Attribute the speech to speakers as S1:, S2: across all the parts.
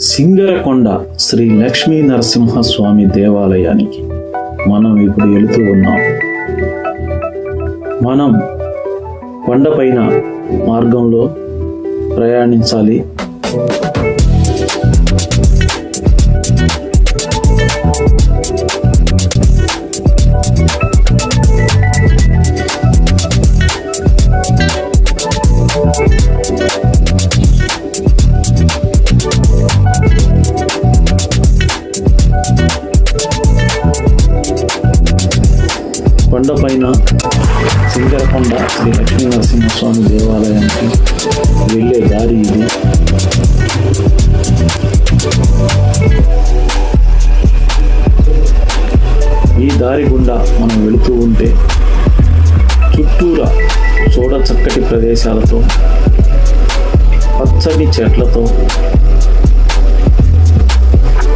S1: సింగరకొండ శ్రీ లక్ష్మీ నరసింహస్వామి దేవాలయానికి మనం ఇప్పుడు వెళుతూ ఉన్నాం. మనం కొండపైన మార్గంలో ప్రయాణించాలి. కొండపైన సింగరకొండ శ్రీ లక్ష్మీ నరసింహస్వామి దేవాలయానికి వెళ్ళే దారి ఇది. ఈ దారి గుండా మనం వెళుతూ ఉంటే చుట్టూరా చూడ చక్కటి ప్రదేశాలతో పచ్చని చెట్లతో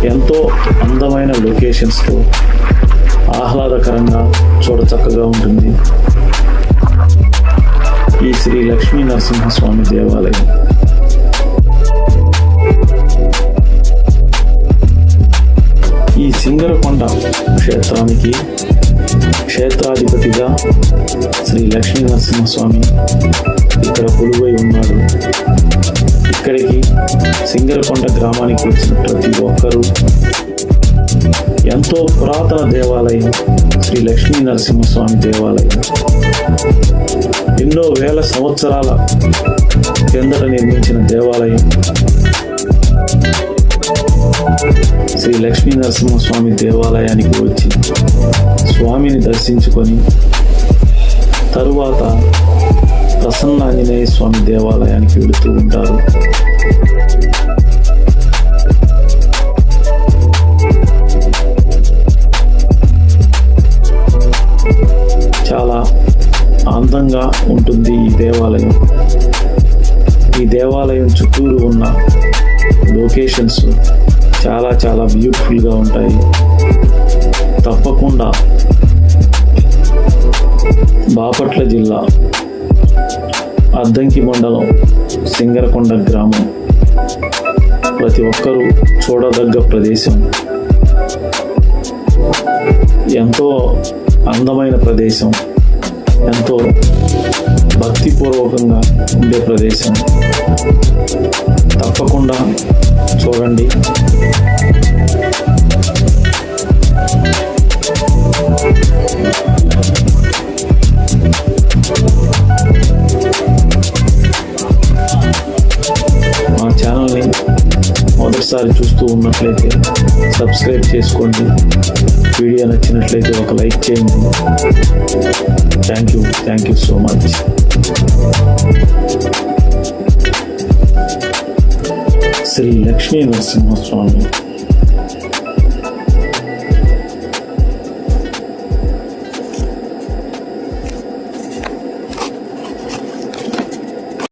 S1: ఎంతో అందమైన లొకేషన్స్తో ఆహ్లాదకరంగా చూడ చక్కగా ఉంటుంది. ఈ శ్రీ లక్ష్మీ నరసింహస్వామి దేవాలయం. ఈ సింగరకొండ క్షేత్రానికి క్షేత్రాధిపతిగా శ్రీ లక్ష్మీ నరసింహస్వామి ఇక్కడ కొలువై ఉన్నాడు. ఇక్కడికి సింగరకొండ గ్రామానికి వచ్చిన ప్రతి ఒక్కరూ ఎంతో పురాతన దేవాలయం శ్రీ లక్ష్మీ నరసింహస్వామి దేవాలయం. ఎన్నో వేల సంవత్సరాల కిందట నిర్మించిన దేవాలయం. శ్రీ లక్ష్మీ నరసింహస్వామి దేవాలయానికి వచ్చి స్వామిని దర్శించుకొని స్వామి దేవాలయానికి వెళుతూ ఉంటారు. చాలా అందంగా ఉంటుంది ఈ దేవాలయం. ఈ దేవాలయం చుట్టూరు ఉన్న లొకేషన్స్ చాలా చాలా బ్యూటిఫుల్గా ఉంటాయి. తప్పకుండా బాపట్ల జిల్లా అద్దంకి మండలం సింగరకొండ గ్రామం. ప్రతి ఒక్కరూ చూడదగ్గ ప్రదేశం. ఎంతో అందమైన ప్రదేశం. ఎంతో భక్తిపూర్వకంగా ఉండే ప్రదేశం. తప్పకుండా చూడండి. మొదటిసారి చూస్తూ ఉన్నట్లయితే సబ్స్క్రైబ్ చేసుకోండి. వీడియో నచ్చినట్లయితే ఒక లైక్ చేయండి. Thank you thank you so much Sri Lakshmi Narasimhaswamy